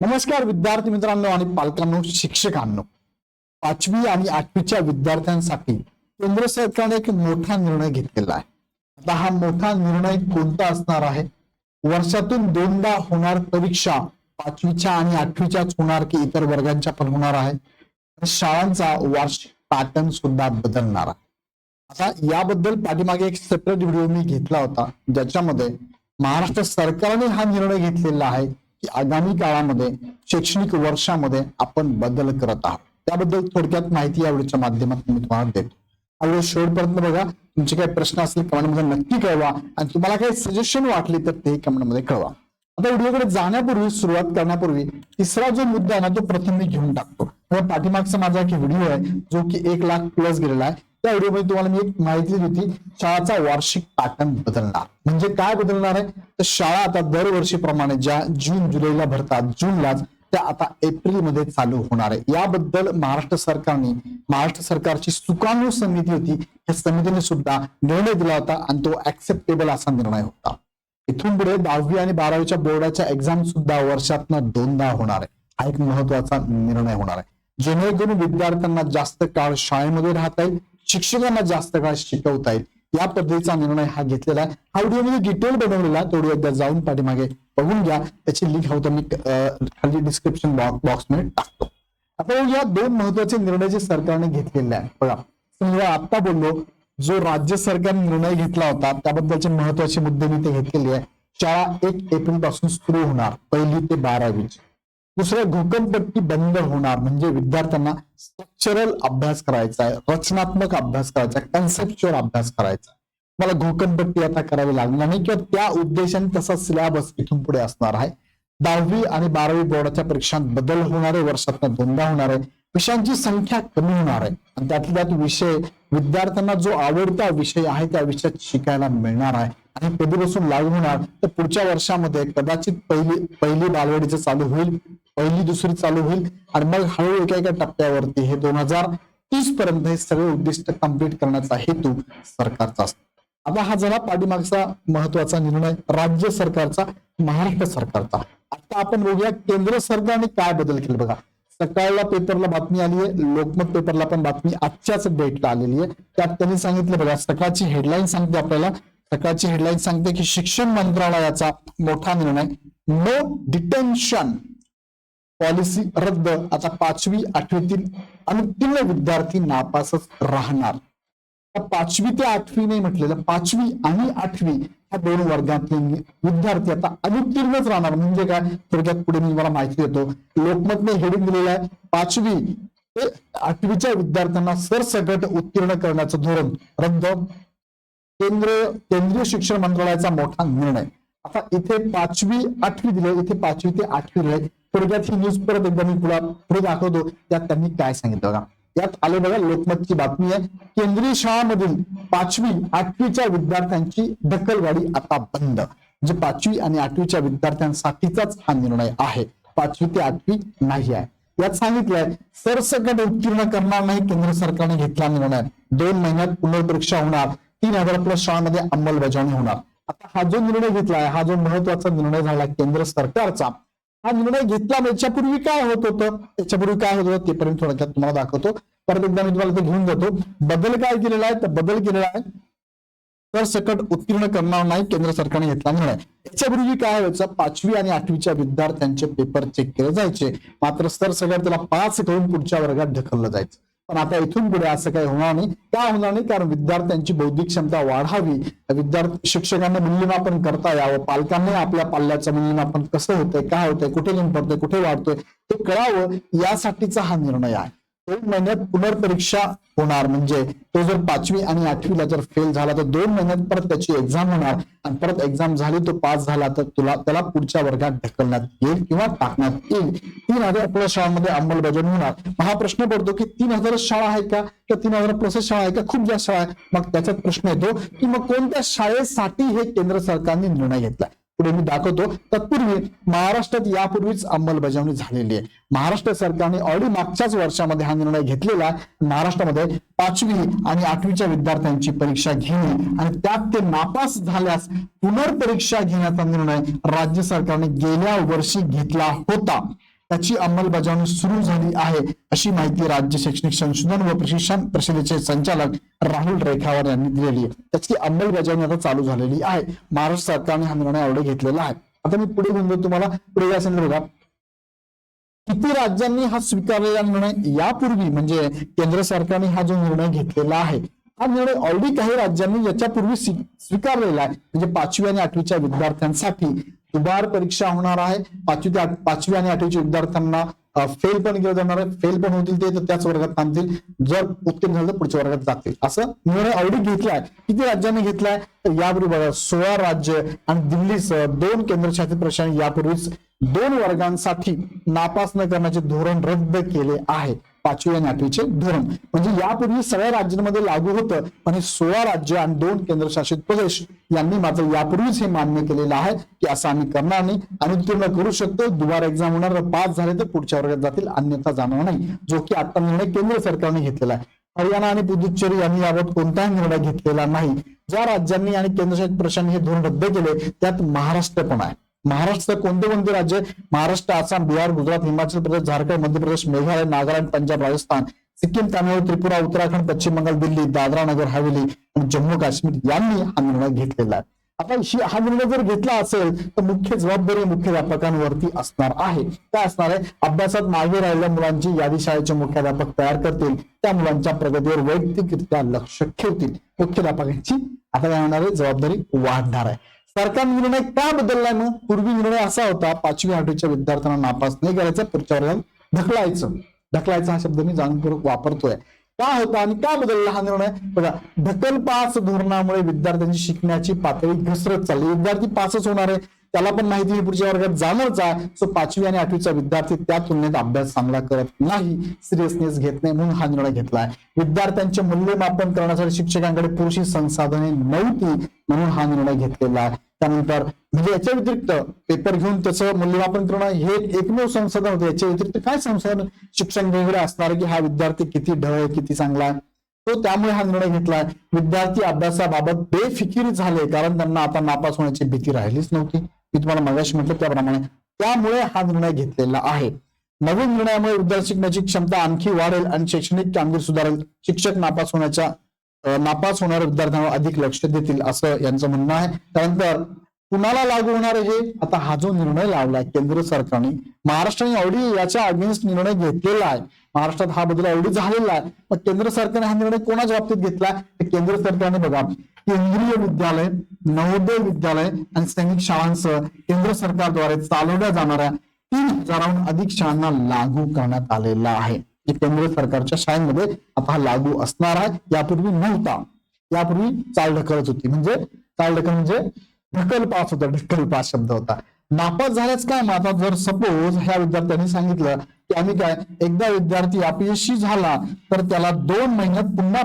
नमस्कार विद्यार्थी मित्रांनो आणि पालकांनो शिक्षकांनो. पाचवी आणि आठवीच्या विद्यार्थ्यांसाठी केंद्र सरकारने एक मोठा निर्णय घेतलेला आहे. आता हा मोठा निर्णय कोणता असणार आहे? वर्षातून दोनदा होणार परीक्षा पाचवीच्या आणि आठवीच्याच होणार की इतर वर्गांच्या पण होणार आहे. शाळांचा वार्षिक पॅटर्न सुद्धा बदलणार आहे. आता याबद्दल पाठीमागे एक सेपरेट व्हिडिओ मी घेतला होता ज्याच्यामध्ये महाराष्ट्र सरकारने हा निर्णय घेतलेला आहे. की आगामी काळामध्ये शैक्षणिक वर्षामध्ये आपण बदल करत आहोत. त्याबद्दल थोडक्यात माहिती या व्हिडिओच्या माध्यमातून मी तुम्हाला देतो. हा शेवटपर्यंत बघा तुमचे काही प्रश्न असतील कमेंटमध्ये नक्की कळवा आणि तुम्हाला काही सजेशन वाटली तर ते कमेंटमध्ये कळवा. आता व्हिडिओकडे जाण्यापूर्वी सुरुवात करण्यापूर्वी तिसरा जो मुद्दा आहे ना तो प्रथम मी घेऊन टाकतो. पाठीमागचा माझा एक व्हिडिओ आहे जो की एक लाख प्लस गेलेला आहे. त्या व्हिडिओमध्ये तुम्हाला मी एक माहिती दिली होती शाळाचा वार्षिक पॅटर्न बदलणार. म्हणजे काय बदलणार आहे? तर शाळा आता दरवर्षीप्रमाणे ज्या जून जुलैला भरतात जूनलाच त्या आता एप्रिलमध्ये चालू होणार आहे. याबद्दल महाराष्ट्र सरकारने महाराष्ट्र सरकारची सुकाणू समिती होती या समितीने सुद्धा निर्णय दिला होता आणि तो ऍक्सेप्टेबल असा निर्णय होता. इथून पुढे दहावी आणि बारावीच्या बोर्डाच्या एक्झाम सुद्धा वर्षातनं दोनदा होणार आहे. हा एक महत्त्वाचा निर्णय होणार आहे. जेणेकरून विद्यार्थ्यांना जास्त काळ शाळेमध्ये राहता येईल शिक्षकांना जास्त काळ शिकवता येईल या पद्धतीचा निर्णय हा घेतलेला आहे. हा व्हिडिओ डिटेल बनवलेला आहे तो एकदा जाऊन पाठीमागे बघून घ्या. त्याची लिंक हवं तर मी खाली डिस्क्रिप्शन बॉक्समध्ये टाकतो. आता या दोन महत्त्वाचे निर्णय जे सरकारने घेतलेले आहे बघा समजा आता बोललो जो राज्य सरकारने निर्णय घेतला होता त्याबद्दलचे महत्त्वाचे मुद्दे मी ते घेतलेले आहे शाळा एक एप्रिलपासून सुरू होणार पहिली ते बारावीची. दुसरं घोकमपट्टी बंद होणार. म्हणजे विद्यार्थ्यांना स्ट्रक्चरल अभ्यास करायचा आहे रचनात्मक अभ्यास करायचा आहे कन्सेप्च्युअल अभ्यास करायचा मला घोकमपट्टी आता करावी लागणार नाही किंवा त्या उद्देशाने तसा सिलेबस इथून पुढे असणार आहे. दहावी आणि बारावी बोर्डाच्या परीक्षांत बदल होणार आहे वर्षातनं दोनदा होणार आहे. विषयांची संख्या कमी होणार आहे. आणि त्यातल्या त्यात विषय विद्यार्थ्यांना जो आवडता विषय आहे त्या विषयात शिकायला मिळणार आहे. आणि कधीपासून लागू होणार तर पुढच्या वर्षामध्ये कदाचित पहिली पहिली बालवाडीचं चालू होईल. पहिली दुसरी चालू होईल. आणि मग हळूहळू एका एका टप्प्यावरती हे दोन हजार तीस पर्यंत हे सगळे उद्दिष्ट कंप्लीट करण्याचा हेतू सरकारचा असतो. आता हा झाला पाठीमागचा महत्त्वाचा निर्णय राज्य सरकारचा महाराष्ट्र सरकारचा. आता आपण बघूया केंद्र सरकारने काय बदल केले बघा. सकाळला पेपरला बातमी आली आहे लोकमत पेपरला पण बातमी आजच्याच डेटला आलेली आहे. त्यात त्यांनी सांगितलं बघा सकाळची हेडलाईन सांगते आपल्याला. सकाळची हेडलाईन सांगते की शिक्षण मंत्रालयाचा मोठा निर्णय. नो डिटेन्शन पॉलिसी रद्द. आता पाचवी आठवीतील अनुत्तीर्ण विद्यार्थी नापासच राहणार. पाचवी ते आठवी नाही म्हटलेलं पाचवी आणि आठवी ह्या दोन वर्गातले विद्यार्थी आता अनुत्तीर्णच राहणार. म्हणजे काय? थोडक्यात पुढे मी मला माहिती देतो. लोकमतने हेडून दिलेलं आहे. पाचवी ते आठवीच्या विद्यार्थ्यांना सरसकट उत्तीर्ण करण्याचं धोरण रद्द. केंद्र केंद्रीय शिक्षण मंत्रालयाचा मोठा निर्णय. आता इथे पाचवी आठवी दिले इथे पाचवी ते आठवी दिले थोडक्यात ही न्यूज परत एकदा मी तुला पुढे दाखवतो. त्यात त्यांनी काय सांगितलं बघा. यात आले बघा लोकमतची बातमी आहे. केंद्रीय शाळांमधील पाचवी आठवीच्या विद्यार्थ्यांची दखलवाडी आता बंद. म्हणजे पाचवी आणि आठवीच्या विद्यार्थ्यांसाठीचाच हा निर्णय आहे. पाचवी ते आठवी नाही आहे. यात सांगितलंय सरसकट उत्तीर्ण करणार नाही केंद्र सरकारने घेतला निर्णय. दोन महिन्यात पुनर्परीक्षा होणार. तीन हजार प्लस शाळांमध्ये अंमलबजावणी होणार. आता हा जो निर्णय घेतला आहे हा जो महत्त्वाचा निर्णय झाला केंद्र सरकारचा हा निर्णय घेतला याच्यापूर्वी काय होत होतं? याच्यापूर्वी काय होत होतं ते पर्यंत थोडक्यात तुम्हाला दाखवतो. परत एकदा मी तुम्हाला ते घेऊन जातो. बदल काय केलेला आहे? तर बदल केलेला आहे. तर सकट उत्तीर्ण करणार नाही केंद्र सरकारने घेतला निर्णय. याच्यापूर्वी काय व्हायचं? पाचवी आणि आठवीच्या विद्यार्थ्यांचे पेपर चेक केले जायचे. मात्र सरसकट त्याला पास करून पुढच्या वर्गात ढकललं जायचं. पण आता इथून पुढे असं काही होणार नाही. का होणार नाही? कारण विद्यार्थ्यांची बौद्धिक क्षमता वाढावी. विद्यार्थी शिक्षकांना मूल्यमापन करता यावं. पालकांनी आपल्या पाल्याचं मूल्यमापन कसं होतंय काय होतंय कुठे लिंक पडतंय कुठे वाढतोय ते कळावं. यासाठीचा हा निर्णय आहे. दोन महिन्यात पुनर्परीक्षा होणार. म्हणजे तो जर पाचवी आणि आठवीला जर फेल झाला तर दोन महिन्यात परत त्याची एक्झाम होणार. आणि परत एक्झाम झाली तो पास झाला तर तुला त्याला पुढच्या वर्गात ढकलण्यात येईल किंवा टाकण्यात येईल. तीन हजार प्लस शाळांमध्ये अंमलबजावणी होणार. मग हा प्रश्न पडतो की तीन हजार शाळा आहे का? किंवा तीन हजार प्लस शाळा आहे का? खूप जास्त शाळा आहे. मग त्याचा प्रश्न येतो की मग कोणत्या शाळेसाठी हे केंद्र सरकारने निर्णय घेतला? पुढे मी दाखवतो. तत्पूर्वी महाराष्ट्रात यापूर्वीच अंमलबजावणी झालेली आहे. महाराष्ट्र सरकारने ऑलरेडी मागच्याच वर्षामध्ये हा निर्णय घेतलेला आहे. महाराष्ट्रामध्ये पाचवी आणि आठवीच्या विद्यार्थ्यांची परीक्षा घेणे आणि त्यात ते नापास झाल्यास पुनर्परीक्षा घेण्याचा निर्णय राज्य सरकारने गेल्या वर्षी घेतला होता. त्याची अंमलबजावणी सुरू झाली आहे अशी माहिती राज्य शैक्षणिक संशोधन व प्रशिक्षण परिषदेचे संचालक राहुल रेखावर यांनी दिलेली आहे. त्याची अंमलबजावणी आता चालू झालेली आहे. महाराष्ट्र सरकारने हा निर्णय एवढे घेतलेला आहे. आता मी पुढे घेऊन तुम्हाला पुढे या संदर्भात किती राज्यांनी हा स्वीकारलेला निर्णय? यापूर्वी म्हणजे केंद्र सरकारने हा जो निर्णय घेतलेला आहे हा निर्णय ऑलरेडी काही राज्यांनी याच्यापूर्वी स्वीकारलेला आहे. म्हणजे पाचवी आणि आठवीच्या विद्यार्थ्यांसाठी दुबार परीक्षा होणार आहे. पाचवी ते आठ- पाचवी आणि आठवीच्या विद्यार्थ्यांना फेल पण केलं जाणार आहे. फेल पण होतील ते तर त्याच वर्गात थांबतील. जर उत्तीर्ण झालं तर पुढच्या वर्गात जातील. असं निर्णय ऑलरेडी घेतलाय. किती राज्यांनी घेतलाय? तर यापूर्वी बघा सोळा राज्य आणि दिल्लीसह दोन केंद्रशासित प्रदेशांनी यापूर्वीच दोन वर्गांसाठी नापास न करण्याचे धोरण रद्द केले आहे. पाचवी आणि आठवीचे धोरण. म्हणजे यापूर्वी सगळ्या राज्यांमध्ये लागू होतं पण हे सोळा राज्य आणि दोन केंद्रशासित प्रदेश यांनी मात्र यापूर्वीच हे मान्य केलेलं आहे की असं आम्ही करणार नाही. आणि उत्तीर्ण करू शकतो दुबार एक्झाम होणार पास झाले तर पुढच्या वर्गात जातील अन्यथा जाणार नाही. जो की आता निर्णय केंद्र सरकारने घेतलेला आहे. हरियाणा आणि पुदुच्चेरी यांनी याबाबत कोणताही निर्णय घेतलेला नाही. ज्या राज्यांनी आणि केंद्रशासित प्रदेशांनी हे धोरण रद्द केले त्यात महाराष्ट्र पण आहे. महाराष्ट्र कोणते कोणते राज्य? महाराष्ट्र आसाम बिहार गुजरात हिमाचल प्रदेश झारखंड मध्य प्रदेश मेघालय नागालँड पंजाब राजस्थान सिक्कीम तामिळनाडू त्रिपुरा उत्तराखंड पश्चिम बंगाल दिल्ली दादरा नगर हवेली आणि जम्मू काश्मीर यांनी हा निर्णय घेतलेला आहे. आता हा निर्णय जर घेतला असेल तर मुख्य जबाबदारी मुख्याध्यापकांवरती असणार आहे. काय असणार आहे? अभ्यासात मागे राहिलेल्या मुलांची यादी शाळेचे मुख्याध्यापक तयार करतील. त्या मुलांच्या प्रगतीवर वैयक्तिकरित्या लक्ष ठेवतील. मुख्याध्यापकांची आता काय होणार आहे? जबाबदारी वाढणार आहे. सरकार निर्णय का बदललाय मग? पूर्वी निर्णय असा होता पाचवी आठवीच्या विद्यार्थ्यांना नापास नाही करायचं पुढच्या ढकलायचं. ढकलायचा हा शब्द मी जाणूनपूर्वक वापरतोय. का होता आणि का बदलला हा निर्णय? बघा ढकल पास धोरणामुळे विद्यार्थ्यांची शिकण्याची पातळी घसरत चालली. विद्यार्थी पासच होणार आहे. त्याला पण माहिती आहे पुढच्या वर्गात जाणारच आहे सो पाचवी आणि आठवीचा विद्यार्थी त्या तुलनेत अभ्यास चांगला करत नाही. सिरियसनेस घेत नाही म्हणून हा निर्णय घेतलाय. विद्यार्थ्यांचे मूल्यमापन करण्यासाठी शिक्षकांकडे पुरुषी संसाधने नव्हती म्हणून हा निर्णय घेतलेला आहे. त्यानंतर म्हणजे याच्या व्यतिरिक्त पेपर घेऊन त्याचं मूल्यमापन करणं हे एकमेव संसाधन होतं. याच्या व्यतिरिक्त काय संसाधन शिक्षण वेगळे असणार की हा विद्यार्थी किती ढळ आहे किती चांगला आहे? तो त्यामुळे हा निर्णय घेतलाय. विद्यार्थी अभ्यासाबाबत बेफिकीर झाले कारण त्यांना आता नापास होण्याची भीती राहिलीच नव्हती. मी तुम्हाला मगाशी म्हटलं त्याप्रमाणे. त्यामुळे हा निर्णय घेतलेला आहे. नवीन निर्णयामुळे विद्यार्थी शिकण्याची क्षमता आणखी वाढेल आणि शैक्षणिक कामगिरी सुधारेल. शिक्षक नापास होण्याच्या नापास होणाऱ्या विद्यार्थ्यांवर अधिक लक्ष देतील असं यांचं म्हणणं आहे. त्यानंतर कुणाला लागू होणार हे? आता हा जो निर्णय लावलाय केंद्र सरकारने महाराष्ट्राने ऑलरेडी याच्या अगेन्स्ट निर्णय घेतलेला आहे. महाराष्ट्रात हा बदल ऑलरेडी झालेला आहे. मग केंद्र सरकारने हा निर्णय कोणाच्या बाबतीत घेतला? केंद्र सरकारने बघा. केंद्रीय विद्यालय नवोदय विद्यालय आणि सैनिक शाळांसह केंद्र सरकारद्वारे चालवल्या जाणाऱ्या तीन हजाराहून अधिक शाळांना लागू करण्यात आलेला आहे. केंद्र सरकारच्या शाळांमध्ये आता हा लागू असणार आहे. यापूर्वी नव्हता. यापूर्वी चालढकलच होती. म्हणजे चालढकल म्हणजे ढकल पास होता. ढकल पास शब्द होता. नापास झाल्याच काय मग आता जर सपोज ह्या विद्यार्थ्यांनी सांगितलं की आम्ही काय एकदा विद्यार्थी अपयशी झाला तर त्याला दोन महिन्यात पुन्हा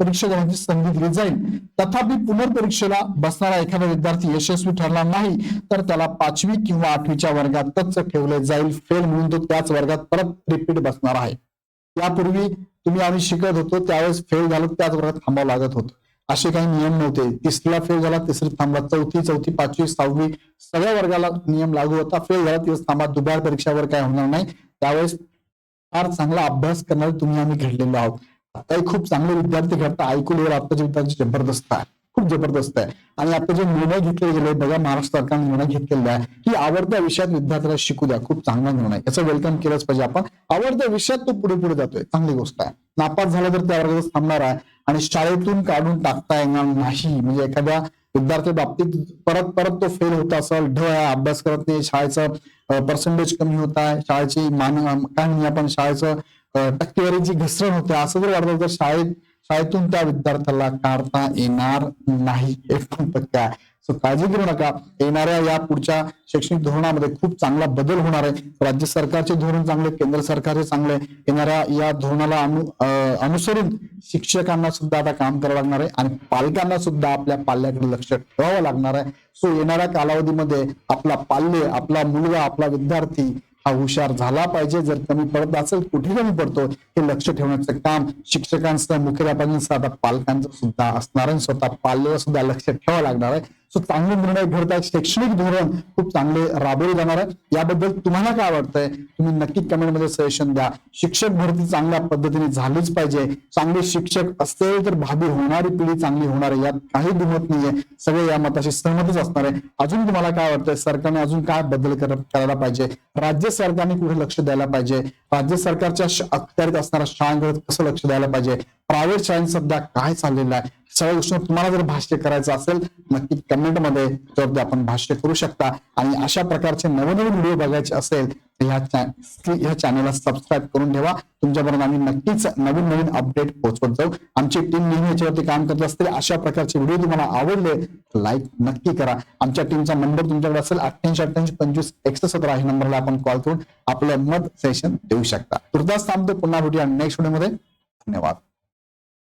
परीक्षा देण्याची संधी दिली जाईल. तथापि पुनर्परीक्षेला बसणारा एखादा विद्यार्थी यशस्वी ठरला नाही तर त्याला पाचवी किंवा आठवीच्या वर्गातच ठेवले जाईल. फेल म्हणून तो त्याच वर्गात परत रिपीट बसणार आहे. यापूर्वी तुम्ही आम्ही शिकत होतो त्यावेळेस फेल झालो त्याच वर्गात थांबावं लागत होतं. असे काही नियम नव्हते. तिसरीला फेल झाला तिसरीत थांबला चौथी चौथी पाचवी सहावी सगळ्या वर्गाला नियम लागू होता. फेल झाला तिथेच थांबा. दुबार परीक्षावर काय होणार नाही. त्यावेळेस फार चांगला अभ्यास करणारे तुम्ही आम्ही घडलेलो आहोत. आताही खूप चांगले विद्यार्थी घडतात. ऐकून लेवल आताचे विद्यार्थी जबरदस्त आहे. खूप जबरदस्त आहे. आणि आता जे निर्णय घेतले गेले बघा महाराष्ट्र सरकारने निर्णय घेतलेला आहे की आवडत्या विषयात विद्यार्थ्याला शिकू द्या. खूप चांगला निर्णय याचं वेलकम केलंच पाहिजे आपण. आवडत्या विषयात तो पुढे पुढे जातोय. चांगली गोष्ट आहे. नापास झाला तर त्या वर्गातच थांबणार आहे. आणि शाळेतून काढून टाकता येणार नाही. म्हणजे एखाद्या विद्यार्थी बाबतीत परत परत तो फेल होत असेल ढ आहे अभ्यास करत नाही शाळेचं पर्सेंटेज कमी होत आहे शाळेची मान काय म्हणूया आपण शाळेचं टक्केवारीची घसरण होते. असं जर वाटत तर शाळेत शाळेतून त्या विद्यार्थ्याला काढता येणार नाही. हे पण आहे. सो काळजी घेऊ नका. येणाऱ्या या पुढच्या शैक्षणिक धोरणामध्ये खूप चांगला बदल होणार आहे. राज्य सरकारचे धोरण चांगले केंद्र सरकारचे चांगले. येणाऱ्या या धोरणाला अनु अनुसरून शिक्षकांना सुद्धा आता काम करावं लागणार आहे आणि पालकांना सुद्धा आपल्या पाल्याकडे लक्ष ठेवावं लागणार आहे. सो येणाऱ्या कालावधीमध्ये आपला पाल्य आपला मुलगा आपला विद्यार्थी हा हुशार झाला पाहिजे. जर कमी पडत असेल कुठे कमी पडतो? हे लक्ष ठेवण्याचं काम शिक्षकांचं मुख्याध्यापकांचं आता पालकांचं सुद्धा असणार स्वतः पाल्याला सुद्धा लक्ष ठेवावं लागणार आहे. सो चांगले निर्णय घडत शैक्षणिक धोरण खूप चांगले राबवले जाणार आहे. याबद्दल तुम्हाला काय वाटतंय? तुम्ही नक्की कमेंटमध्ये सजेशन द्या. शिक्षक भरती चांगल्या पद्धतीने झालीच पाहिजे. चांगले शिक्षक असतील तर भावी होणारी पिढी चांगली होणार आहे. यात काही दुमत नाहीये. सगळे या मताशी सहमतच असणार आहे. अजून तुम्हाला काय वाटतंय? सरकारने अजून काय बदल करायला पाहिजे? राज्य सरकारने कुठे लक्ष द्यायला पाहिजे? राज्य सरकारच्या अखत्यारीत असणारा शाळांकडे कसं लक्ष द्यायला पाहिजे? प्रायव्हेट शाळेत सध्या काय चाललेलं आहे? सगळ्या गोष्टी तुम्हाला जर भाष्य करायचं असेल नक्की कमेंटमध्ये तर आपण भाष्य करू शकता. आणि अशा प्रकारचे नवनवीन व्हिडिओ बघायचे असेल तर ह्या चा- ह्या चॅनलला सबस्क्राईब करून ठेवा. तुमच्याबरोबर आम्ही नक्कीच नवीन नवीन अपडेट पोहोचवत जाऊ. आमची टीम नेहमी याच्यावरती काम करत असते. अशा प्रकारचे व्हिडिओ तुम्हाला आवडले लाईक नक्की करा. आमच्या टीमचा नंबर तुमच्याकडे असेल अठ्ठ्याऐंशी अठ्ठ्याऐंशी पंचवीस एकशे सतरा ह्या नंबरला आपण कॉल करून आपलं मत सेशन देऊ शकता. तुर्तास थांबतो. पुन्हा भेटूया नेक्स्ट व्हिडिओमध्ये. धन्यवाद.